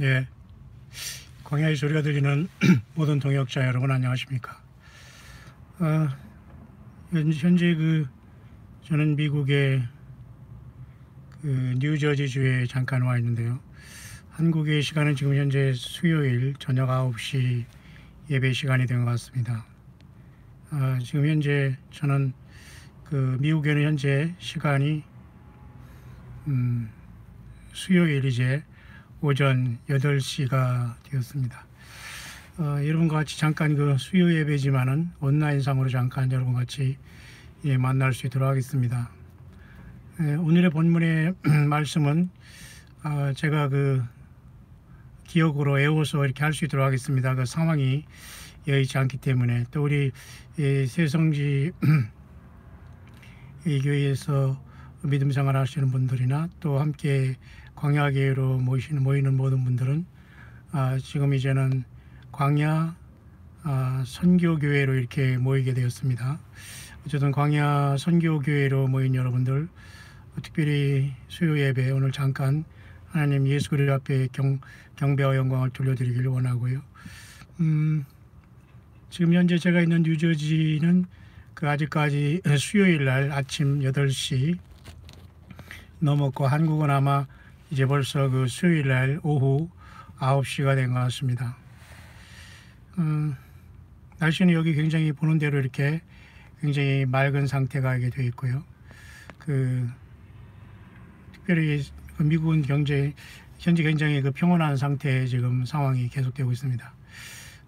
예. 광야의 소리가 들리는 모든 동역자 여러분 안녕하십니까? 어, 현- 현재 그 저는 미국의 그 뉴저지 주에 잠깐 와 있는데요. 한국의 시간은 지금 현재 수요일 저녁 9시 예배 시간이 된 것 같습니다. 어, 지금 현재 저는 그 미국에는 현재 시간이 음, 수요일 이제 오전 8시가 되었습니다. 어, 여러분과 같이 잠깐 그 수요 예배지만은 온라인상으로 잠깐 여러분 같이 예, 만날 수 있도록 하겠습니다. 예, 오늘의 본문의 말씀은 아, 제가 그 기억으로 외워서 이렇게 할 수 있도록 하겠습니다. 그 상황이 여의치 않기 때문에 또 우리 예, 새성지 이 교회에서 믿음 생활 하시는 분들이나 또 함께 광야교회로 모이시는 모이는 모든 분들은 아, 지금 이제는 광야 아, 선교교회로 이렇게 모이게 되었습니다. 어쨌든 광야 선교교회로 모인 여러분들 특별히 수요 예배 오늘 잠깐 하나님 예수 그리스도 앞에 경, 경배와 영광을 돌려드리기를 원하고요. 음, 지금 현재 제가 있는 뉴저지는 그 아직까지 수요일 날 아침 8시 넘었고 한국은 아마 이제 벌써 그 수요일 날 오후 9시가 된 것 같습니다. 음, 날씨는 여기 굉장히 보는 대로 이렇게 굉장히 맑은 상태가 이게 되어 있고요. 그 특별히 그 미국은 경제 현재 굉장히 그 평온한 상태의 지금 상황이 계속되고 있습니다.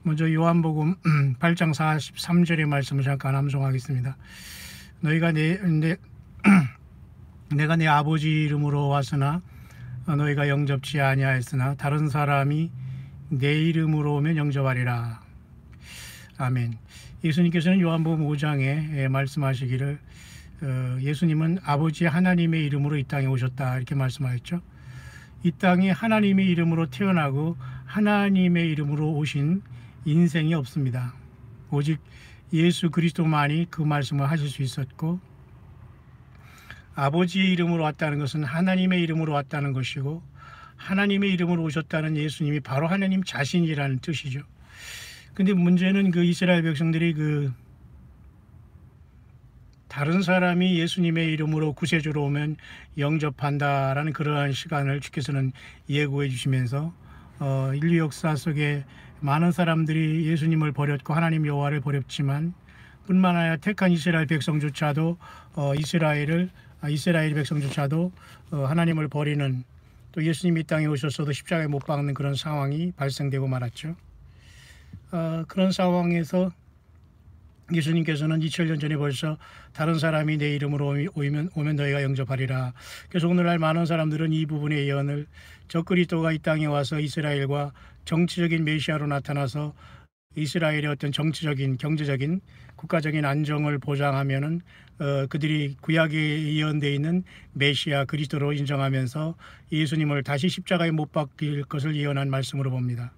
먼저 요한복음 8장 43절의 말씀을 잠깐 암송하겠습니다. 너희가 내, 내 내가 내 아버지 이름으로 왔으나 너희가 영접치 아니하였으나 다른 사람이 내 이름으로 오면 영접하리라. 아멘. 예수님께서는 요한복음 5장에 말씀하시기를 어, 예수님은 아버지 하나님의 이름으로 이 땅에 오셨다 이렇게 말씀하셨죠. 이 땅에 하나님의 이름으로 태어나고 하나님의 이름으로 오신 인생이 없습니다. 오직 예수 그리스도만이 그 말씀을 하실 수 있었고 아버지의 이름으로 왔다는 것은 하나님의 이름으로 왔다는 것이고 하나님의 이름으로 오셨다는 예수님이 바로 하나님 자신이라는 뜻이죠. 근데 문제는 그 이스라엘 백성들이 그 다른 사람이 예수님의 이름으로 구세주로 오면 영접한다라는 그러한 시간을 주께서는 예고해 주시면서 어, 인류 역사 속에 많은 사람들이 예수님을 버렸고 하나님 여호와를 버렸지만 뿐만 아니라 택한 이스라엘 백성조차도 어, 이스라엘을 아, 이스라엘 백성조차도 어, 하나님을 버리는 또 예수님이 이 땅에 오셨어도 십자가에 못 박는 그런 상황이 발생되고 말았죠. 어, 그런 상황에서 예수님께서는 2000년 전에 벌써 다른 사람이 내 이름으로 오면, 오면 너희가 영접하리라. 그래서 오늘날 많은 사람들은 이 부분의 예언을 적그리스도가 이 땅에 와서 이스라엘과 정치적인 메시아로 나타나서 이스라엘의 어떤 정치적인 경제적인 국가적인 안정을 보장하면은 어, 그들이 구약에 예언되어 있는 메시아 그리스도로 인정하면서 예수님을 다시 십자가에 못 박힐 것을 예언한 말씀으로 봅니다.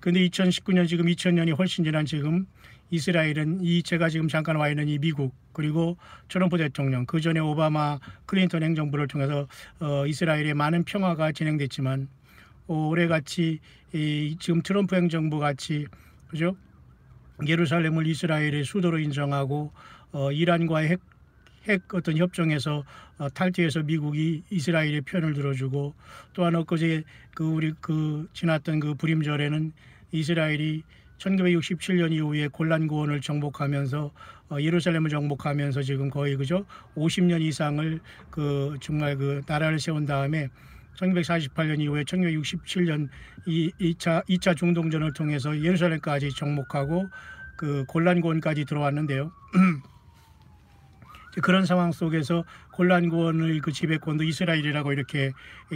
그런데 2019년 지금 2000년이 훨씬 지난 지금 이스라엘은 이 제가 지금 잠깐 와 있는 이 미국 그리고 트럼프 대통령 그 전에 오바마 클린턴 행정부를 통해서 어, 이스라엘에 많은 평화가 진행됐지만 올해 같이 이, 지금 트럼프 행정부 같이 그죠? 예루살렘을 이스라엘의 수도로 인정하고 어, 이란과의 핵, 핵 어떤 협정에서 어, 탈퇴해서 미국이 이스라엘의 편을 들어주고 또한 엊그제 그 우리 그 지났던 그 불임절에는 이스라엘이 1967년 이후에 골란 고원을 정복하면서 어, 예루살렘을 정복하면서 지금 거의 그죠? 50년 이상을 그 정말 그 나라를 세운 다음에 1948년 이후에 1967년 이 2차 2차 중동전을 통해서 예루살렘까지 정복하고 그 골란 고원까지 들어왔는데요. 그런 상황 속에서 골란 고원의 그 지배권도 이스라엘이라고 이렇게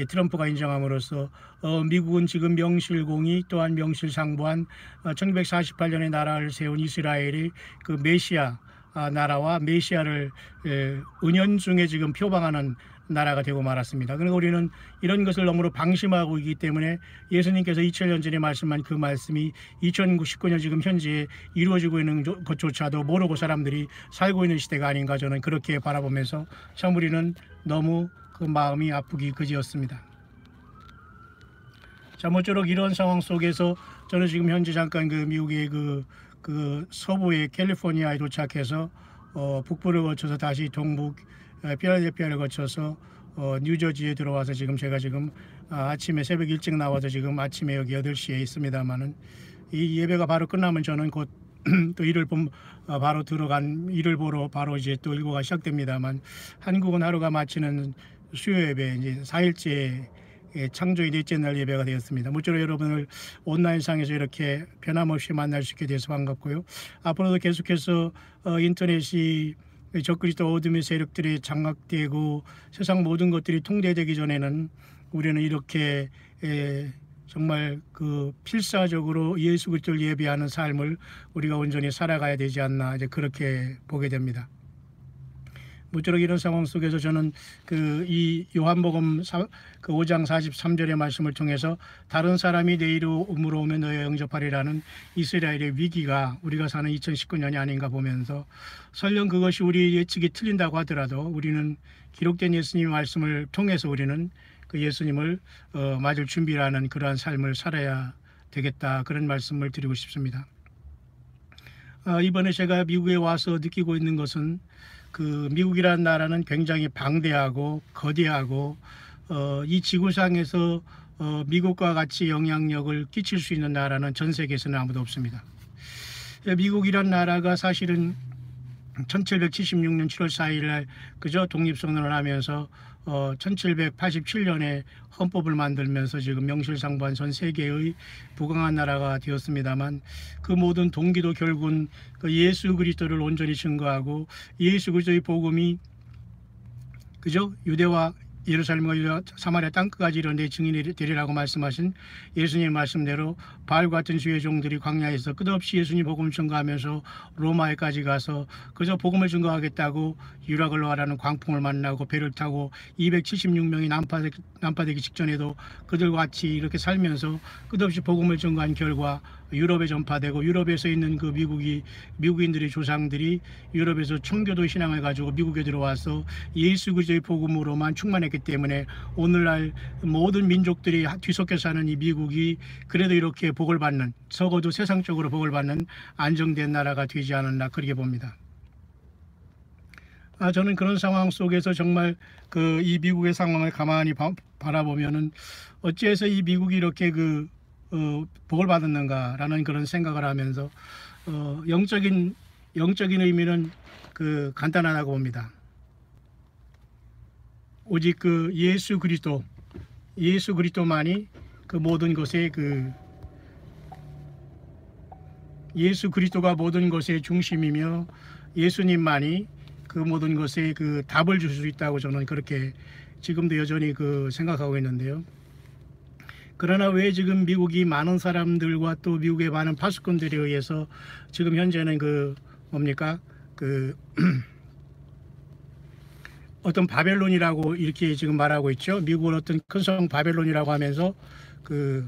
트럼프가 인정함으로써 어, 미국은 지금 명실공히 또한 명실상부한 어, 1948년에 나라를 세운 이스라엘이 그 메시아 아, 나라와 메시아를 에, 은연중에 지금 표방하는 나라가 되고 말았습니다. 그러니까 우리는 이런 것을 너무로 방심하고 있기 때문에 예수님께서 2000년 전에 말씀한 그 말씀이 2019년 지금 현재 이루어지고 있는 것조차도 모르고 사람들이 살고 있는 시대가 아닌가 저는 그렇게 바라보면서 참 우리는 너무 그 마음이 아프기 그지였습니다. 자, 모쪼록 이런 상황 속에서 저는 지금 현재 잠깐 그 미국의 그, 그 서부의 캘리포니아에 도착해서 어, 북부를 거쳐서 다시 동북 에, 필라델피아를 거쳐서 어, 뉴저지에 들어와서 지금 제가 지금 아, 아침에 새벽 일찍 나와서 지금 아침에 여기 8시에 있습니다만은 이 예배가 바로 끝나면 저는 곧 또 일을 봄, 어, 바로 들어간 일을 보러 바로 이제 또 일과가 시작됩니다만 한국은 하루가 마치는 수요 예배 이제 4일째 예, 창조의 넷째 날 예배가 되었습니다. 모쪼록 여러분을 온라인상에서 이렇게 변함없이 만날 수 있게 돼서 반갑고요. 앞으로도 계속해서 어, 인터넷이 적그리스도 어둠의 세력들이 장악되고 세상 모든 것들이 통제되기 전에는 우리는 이렇게 에, 정말 그 필사적으로 예수 그리스도를 예배하는 삶을 우리가 온전히 살아가야 되지 않나 이제 그렇게 보게 됩니다. 모쪼록 이런 상황 속에서 저는 그 이 요한복음 사, 그 5장 43절의 말씀을 통해서 다른 사람이 내 이름으로 오면 너에 영접하리라는 이스라엘의 위기가 우리가 사는 2019년이 아닌가 보면서 설령 그것이 우리 예측이 틀린다고 하더라도 우리는 기록된 예수님의 말씀을 통해서 우리는 그 예수님을 어, 맞을 준비라는 그러한 삶을 살아야 되겠다 그런 말씀을 드리고 싶습니다. 어, 이번에 제가 미국에 와서 느끼고 있는 것은 그 미국이라는 나라는 굉장히 방대하고 거대하고 어, 이 지구상에서 어, 미국과 같이 영향력을 끼칠 수 있는 나라는 전 세계에서는 아무도 없습니다. 미국이란 나라가 사실은 1776년 7월 4일 날 그저 독립선언을 하면서 어 1787년에 헌법을 만들면서 지금 명실상부한 전 세계의 부강한 나라가 되었습니다만 그 모든 동기도 결국은 그 예수 그리스도를 온전히 증거하고 예수 그리스도의 복음이 그죠 유대와 예루살렘과 유다, 사마리아 땅끝까지 데 증인이 되리라고 말씀하신 예수님 말씀대로 바알 같은 주의 종들이 광야에서 끝없이 예수님 복음을 증거하면서 로마에까지 가서 그저 복음을 증거하겠다고 유락을 와라는 광풍을 만나고 배를 타고 276명이 난파되기, 난파되 기 직전에도 그들과 같이 이렇게 살면서 끝없이 복음을 증거한 결과 유럽에 전파되고 유럽에서 있는 그 미국이 미국인들의 조상들이 유럽에서 청교도 신앙을 가지고 미국에 들어와서 예수 그리스도의 복음으로만 충만했기 때문에 오늘날 모든 민족들이 뒤섞여 사는 이 미국이 그래도 이렇게 복을 받는 적어도 세상적으로 복을 받는 안정된 나라가 되지 않았나 그렇게 봅니다. 아, 저는 그런 상황 속에서 정말 그 이 미국의 상황을 가만히 바, 바라보면은 어찌해서 이 미국이 이렇게 그 어, 복을 받았는가라는 그런 생각을 하면서 어, 영적인 영적인 의미는 그 간단하다고 봅니다. 오직 그 예수 그리스도 예수 그리스도만이 그 모든 것의 그 예수 그리스도가 모든 것의 중심이며 예수님만이 그 모든 것에 그 답을 줄 수 있다고 저는 그렇게 지금도 여전히 그 생각하고 있는데요. 그러나 왜 지금 미국이 많은 사람들과 또 미국의 많은 파수꾼들에 의해서 지금 현재는 그 뭡니까 그 어떤 바벨론이라고 이렇게 지금 말하고 있죠. 미국은 어떤 큰 성 바벨론이라고 하면서 그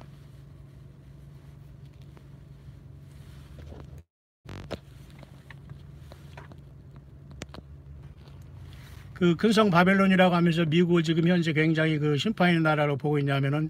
그 근성 바벨론이라고 하면서 미국을 지금 현재 굉장히 그 심판의 나라로 보고 있냐면은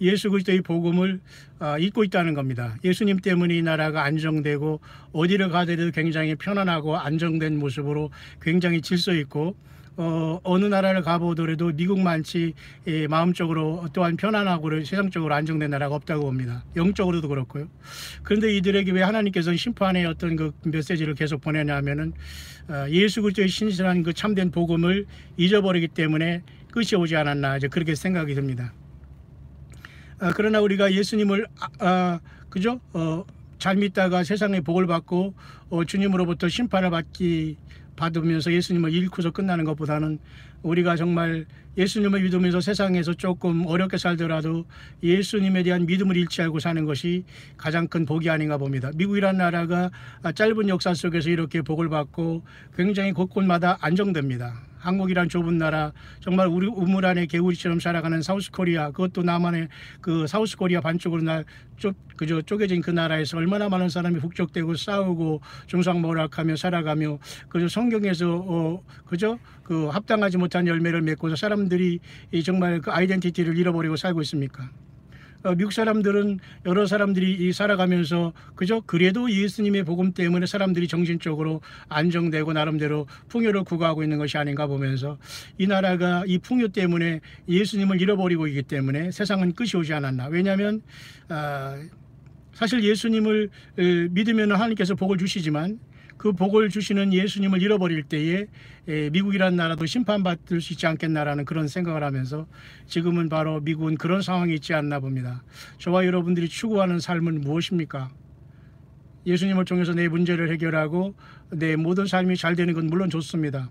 예수 그리스도의 복음을 어, 잊고 있다는 겁니다. 예수님 때문에 이 나라가 안정되고 어디를 가더라도 굉장히 편안하고 안정된 모습으로 굉장히 질서 있고 어, 어느 나라를 가보더라도 미국만치 예, 마음적으로 또한 편안하고 세상적으로 안정된 나라가 없다고 봅니다. 영적으로도 그렇고요. 그런데 이들에게 왜 하나님께서 심판의 어떤 그 메시지를 계속 보내냐면은 어, 예수 그리스도의 신실한 그 참된 복음을 잊어버리기 때문에 끝이 오지 않았나 이제 그렇게 생각이 듭니다. 아, 그러나 우리가 예수님을 아, 아, 그죠? 어, 잘 믿다가 세상의 복을 받고 어, 주님으로부터 심판을 받기 받으면서 예수님을 잃고서 끝나는 것보다는 우리가 정말 예수님을 믿으면서 세상에서 조금 어렵게 살더라도 예수님에 대한 믿음을 잃지 않고 사는 것이 가장 큰 복이 아닌가 봅니다. 미국이라는 나라가 짧은 역사 속에서 이렇게 복을 받고 굉장히 곳곳마다 안정됩니다. 한국이란 좁은 나라 정말 우리 우물 안에 개구리처럼 살아가는 사우스 코리아 그것도 남한의 그 사우스 코리아 반쪽으로 날 쪽, 그저 쪼개진 그 나라에서 얼마나 많은 사람이 북적대고 싸우고 중상모락하며 살아가며 그저 성경에서 어 그저 그 합당하지 못한 열매를 맺고서 사람들이 이 정말 그 아이덴티티를 잃어버리고 살고 있습니까? 어, 미국 사람들은 여러 사람들이 이 살아가면서 그저 그래도 예수님의 복음 때문에 사람들이 정신적으로 안정되고 나름대로 풍요를 구가하고 있는 것이 아닌가 보면서 이 나라가 이 풍요 때문에 예수님을 잃어버리고 있기 때문에 세상은 끝이 오지 않았나. 왜냐하면 아, 사실 예수님을 에, 믿으면 하나님께서 복을 주시지만 그 복을 주시는 예수님을 잃어버릴 때에 에, 미국이라는 나라도 심판받을 수 있지 않겠나라는 그런 생각을 하면서 지금은 바로 미국은 그런 상황이 있지 않나 봅니다. 저와 여러분들이 추구하는 삶은 무엇입니까? 예수님을 통해서 내 문제를 해결하고 내 모든 삶이 잘 되는 건 물론 좋습니다.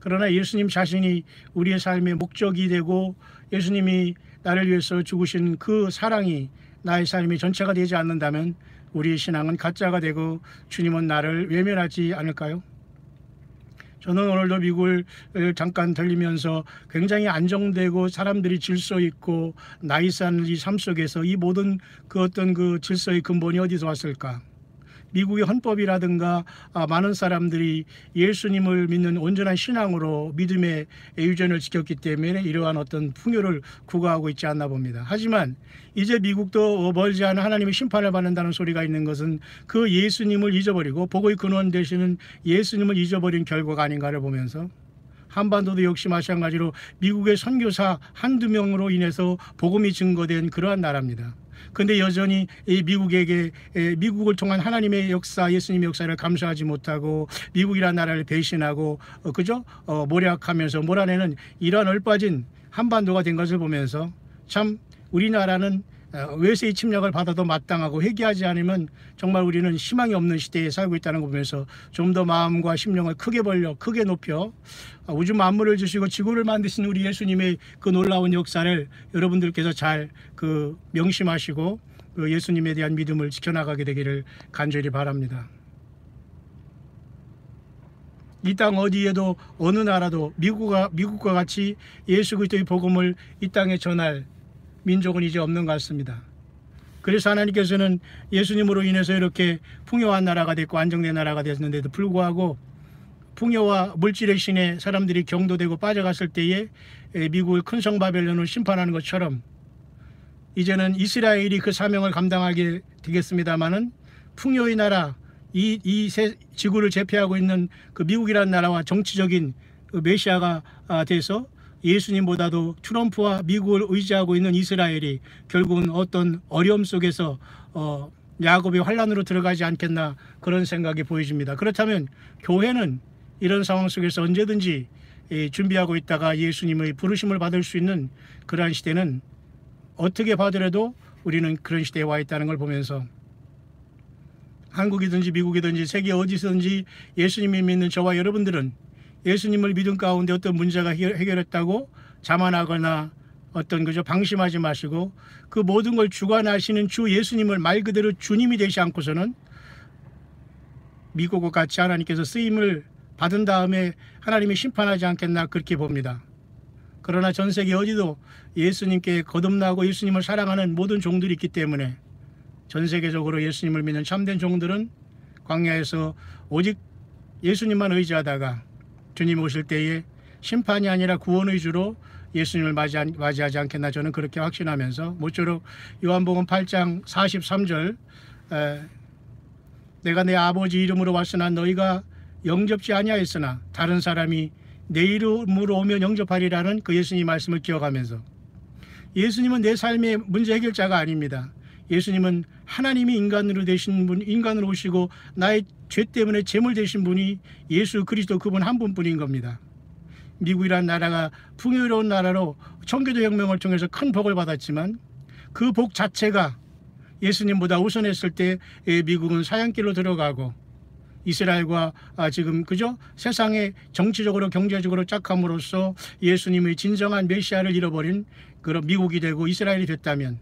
그러나 예수님 자신이 우리의 삶의 목적이 되고 예수님이 나를 위해서 죽으신 그 사랑이 나의 삶이 전체가 되지 않는다면 우리의 신앙은 가짜가 되고 주님은 나를 외면하지 않을까요? 저는 오늘도 미국을 잠깐 들리면서 굉장히 안정되고 사람들이 질서 있고 나이스한 이 삶 속에서 이 모든 그 어떤 그 질서의 근본이 어디서 왔을까? 미국의 헌법이라든가 아, 많은 사람들이 예수님을 믿는 온전한 신앙으로 믿음의 유전을 지켰기 때문에 이러한 어떤 풍요를 구가하고 있지 않나 봅니다. 하지만 이제 미국도 멀지 않은 하나님의 심판을 받는다는 소리가 있는 것은 그 예수님을 잊어버리고 복의 근원 되시는 예수님을 잊어버린 결과가 아닌가를 보면서 한반도도 역시 마찬가지로 미국의 선교사 한두 명으로 인해서 복음이 증거된 그러한 나라입니다. 근데 여전히 이 미국에게 미국을 통한 하나님의 역사, 예수님의 역사를 감수하지 못하고 미국이라는 나라를 배신하고 어, 그죠? 어, 모략하면서 몰아내는 이러한 얼빠진 한반도가 된 것을 보면서 참 우리나라는 어, 외세의 침략을 받아도 마땅하고 회개하지 않으면 정말 우리는 희망이 없는 시대에 살고 있다는 거 보면서 좀 더 마음과 심령을 크게 벌려 크게 높여 어, 우주 만물을 주시고 지구를 만드신 우리 예수님의 그 놀라운 역사를 여러분들께서 잘 그 명심하시고 그 예수님에 대한 믿음을 지켜나가게 되기를 간절히 바랍니다. 이땅 어디에도 어느 나라도 미국과 미국과 같이 예수 그리스도의 복음을 이 땅에 전할 민족은 이제 없는 것 같습니다. 그래서 하나님께서는 예수님으로 인해서 이렇게 풍요한 나라가 됐고 안정된 나라가 됐는데도 불구하고 풍요와 물질의 신에 사람들이 경도되고 빠져갔을 때에 미국의 큰 성 바벨론을 심판하는 것처럼 이제는 이스라엘이 그 사명을 감당하게 되겠습니다마는 풍요의 나라 이, 이 지구를 제패하고 있는 그 미국이라는 나라와 정치적인 그 메시아가 아, 돼서 예수님보다도 트럼프와 미국을 의지하고 있는 이스라엘이 결국은 어떤 어려움 속에서 어, 야곱의 환란으로 들어가지 않겠나 그런 생각이 보여집니다. 그렇다면 교회는 이런 상황 속에서 언제든지 예, 준비하고 있다가 예수님의 부르심을 받을 수 있는 그러한 시대는 어떻게 봐더라도 우리는 그런 시대에 와 있다는 걸 보면서 한국이든지 미국이든지 세계 어디서든지 예수님이 믿는 저와 여러분들은 예수님을 믿음 가운데 어떤 문제가 해결했다고 자만하거나 어떤 그저 방심하지 마시고 그 모든 걸 주관하시는 주 예수님을 말 그대로 주님이 되지 않고서는 미국과 같이 하나님께서 쓰임을 받은 다음에 하나님이 심판하지 않겠나 그렇게 봅니다. 그러나 전 세계 어디도 예수님께 거듭나고 예수님을 사랑하는 모든 종들이 있기 때문에 전 세계적으로 예수님을 믿는 참된 종들은 광야에서 오직 예수님만 의지하다가 주님 오실 때에 심판이 아니라 구원의 주로 예수님을 맞이하지 않겠나 저는 그렇게 확신하면서 모쪼록 요한복음 8장 43절 에, 내가 내 아버지 이름으로 왔으나 너희가 영접지 아니하였으나 다른 사람이 내 이름으로 오면 영접하리라는 그 예수님 말씀을 기억하면서 예수님은 내 삶의 문제 해결자가 아닙니다. 예수님은 하나님이 인간으로 되신 분, 인간으로 오시고 나의 죄 때문에 제물 되신 분이 예수 그리스도 그분 한 분뿐인 겁니다. 미국이란 나라가 풍요로운 나라로 청교도 혁명을 통해서 큰 복을 받았지만 그 복 자체가 예수님보다 우선했을 때 미국은 사양길로 들어가고 이스라엘과 아, 지금 그죠 세상에 정치적으로 경제적으로 짝함으로써 예수님의 진정한 메시아를 잃어버린 그런 미국이 되고 이스라엘이 됐다면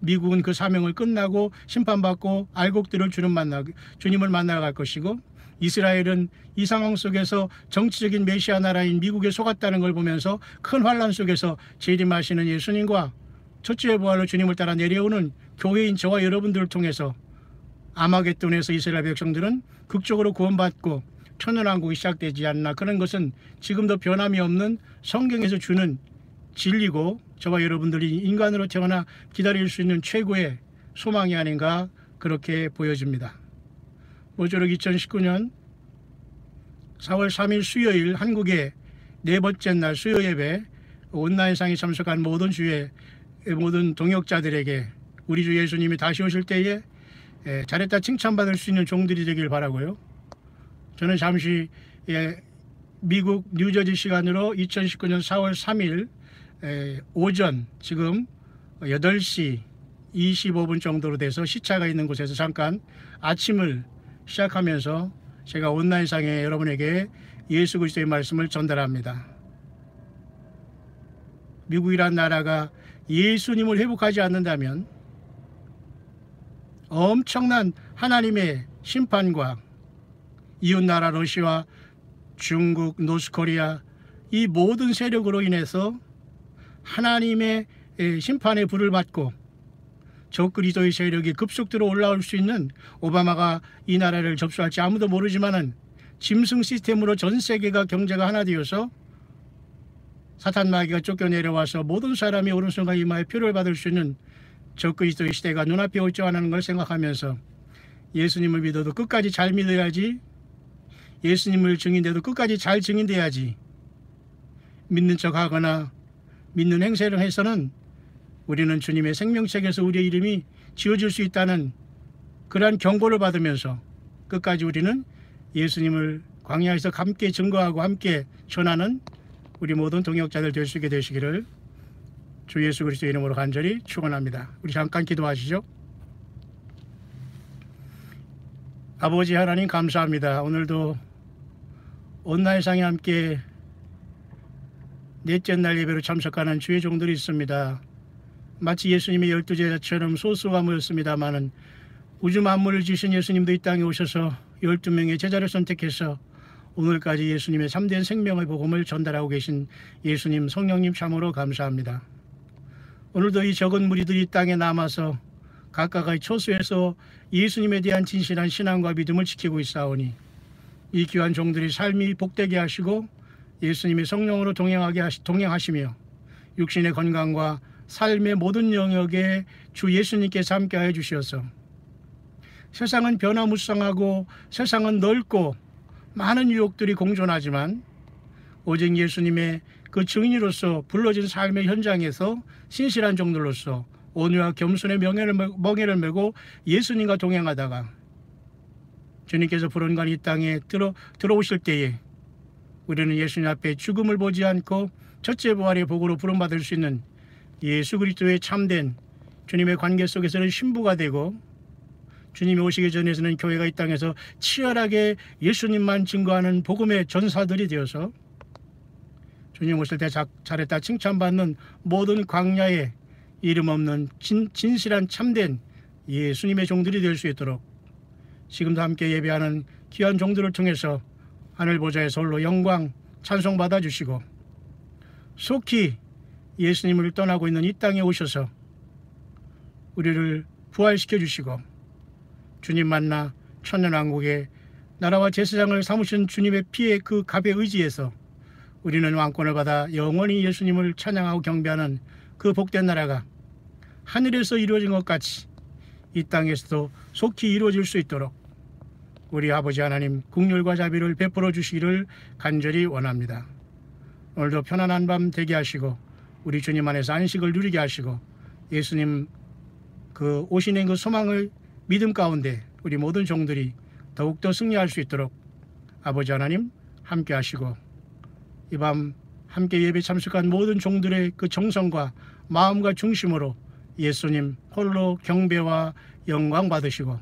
미국은 그 사명을 끝나고 심판받고 알곡들을 주님 만나 주님을 만나러 갈 것이고 이스라엘은 이 상황 속에서 정치적인 메시아 나라인 미국에 속았다는 걸 보면서 큰 환란 속에서 재림하시는 예수님과 첫째 부활로 주님을 따라 내려오는 교회인 저와 여러분들을 통해서 아마겟돈에서 이스라엘 백성들은 극적으로 구원받고 천연왕국이 시작되지 않나. 그런 것은 지금도 변함이 없는 성경에서 주는 진리고 저와 여러분들이 인간으로 태어나 기다릴 수 있는 최고의 소망이 아닌가 그렇게 보여집니다. 모쪼록 2019년 4월 3일 수요일 한국의 네 번째 날 수요 예배 온라인상에 참석한 모든 주의 모든 동역자들에게 우리 주 예수님이 다시 오실 때에 예, 잘했다 칭찬받을 수 있는 종들이 되길 바라고요. 저는 잠시 예, 미국 뉴저지 시간으로 2019년 4월 3일 에, 오전 지금 8시 25분 정도로 돼서 시차가 있는 곳에서 잠깐 아침을 시작하면서 제가 온라인상에 여러분에게 예수 그리스도의 말씀을 전달합니다. 미국이란 나라가 예수님을 회복하지 않는다면 엄청난 하나님의 심판과 이웃나라 러시아, 중국, 노스코리아 이 모든 세력으로 인해서 하나님의 에, 심판의 불을 받고 적그리스도의 세력이 급속도로 올라올 수 있는 오바마가 이 나라를 접수할지 아무도 모르지만은 짐승 시스템으로 전 세계가 경제가 하나 되어서 사탄 마귀가 쫓겨내려와서 모든 사람이 오른손과 이마에 표를 받을 수 있는 적그리스도의 시대가 눈앞에 올 줄 아는 걸 생각하면서 예수님을 믿어도 끝까지 잘 믿어야지 예수님을 증인돼도 끝까지 잘 증인돼야지 믿는 척 하거나 믿는 행세를 해서는 우리는 주님의 생명책에서 우리의 이름이 지어질 수 있다는 그러한 경고를 받으면서 끝까지 우리는 예수님을 광야에서 함께 증거하고 함께 전하는 우리 모든 동역자들 될 수 있게 되시기를 주 예수 그리스도 이름으로 간절히 축원합니다. 우리 잠깐 기도하시죠. 아버지 하나님 감사합니다. 오늘도 온라인상에 함께 넷째 날 예배로 참석하는 주의 종들이 있습니다. 마치 예수님의 열두 제자처럼 소수가 모였습니다마는 우주 만물을 지신 예수님도 이 땅에 오셔서 열두 명의 제자를 선택해서 오늘까지 예수님의 참된 생명의 복음을 전달하고 계신 예수님 성령님 참으로 감사합니다. 오늘도 이 적은 무리들이 땅에 남아서 각각의 초소에서 예수님에 대한 진실한 신앙과 믿음을 지키고 있사오니 이 귀한 종들이 삶이 복되게 하시고 예수님의 성령으로 동행하게 하시, 동행하시며 육신의 건강과 삶의 모든 영역에 주 예수님께서 함께하여 주시어서 세상은 변화무쌍하고 세상은 넓고 많은 유혹들이 공존하지만 오직 예수님의 그 증인으로서 불러진 삶의 현장에서 신실한 종들로서 온유와 겸손의 명예를, 메- 멍에를 메고 예수님과 동행하다가 주님께서 부른간 이 땅에 들어, 들어오실 때에 우리는 예수님 앞에 죽음을 보지 않고 첫째 부활의 복으로 부름받을 수 있는 예수 그리스도의 참된 주님의 관계 속에서는 신부가 되고 주님이 오시기 전에서는 교회가 이 땅에서 치열하게 예수님만 증거하는 복음의 전사들이 되어서 주님 오실 때 자- 잘했다 칭찬받는 모든 광야에 이름 없는 진, 진실한 참된 예수님의 종들이 될 수 있도록 지금도 함께 예배하는 귀한 종들을 통해서 하늘 보좌에서 홀로 영광 찬송 받아 주시고 속히 예수님을 떠나고 있는 이 땅에 오셔서 우리를 부활시켜 주시고 주님 만나 천년왕국의 나라와 제사장을 삼으신 주님의 피의 그 갑의 의지에서 우리는 왕권을 받아 영원히 예수님을 찬양하고 경배하는 그 복된 나라가 하늘에서 이루어진 것 같이 이 땅에서도 속히 이루어질 수 있도록 우리 아버지 하나님 국률과 자비를 베풀어 주시기를 간절히 원합니다. 오늘도 편안한 밤 되게 하시고 우리 주님 안에서 안식을 누리게 하시고 예수님 그 오시는 그 소망을 믿음 가운데 우리 모든 종들이 더욱더 승리할 수 있도록 아버지 하나님 함께 하시고 이 밤 함께 예배 참석한 모든 종들의 그 정성과 마음과 중심으로 예수님 홀로 경배와 영광 받으시고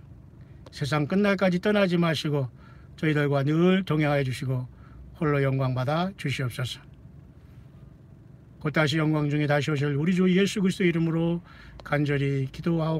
세상 끝날까지 떠나지 마시고 저희들과 늘 동행하여 주시고 홀로 영광 받아 주시옵소서. 곧 다시 영광 중에 다시 오실 우리 주 예수 그리스도 이름으로 간절히 기도하고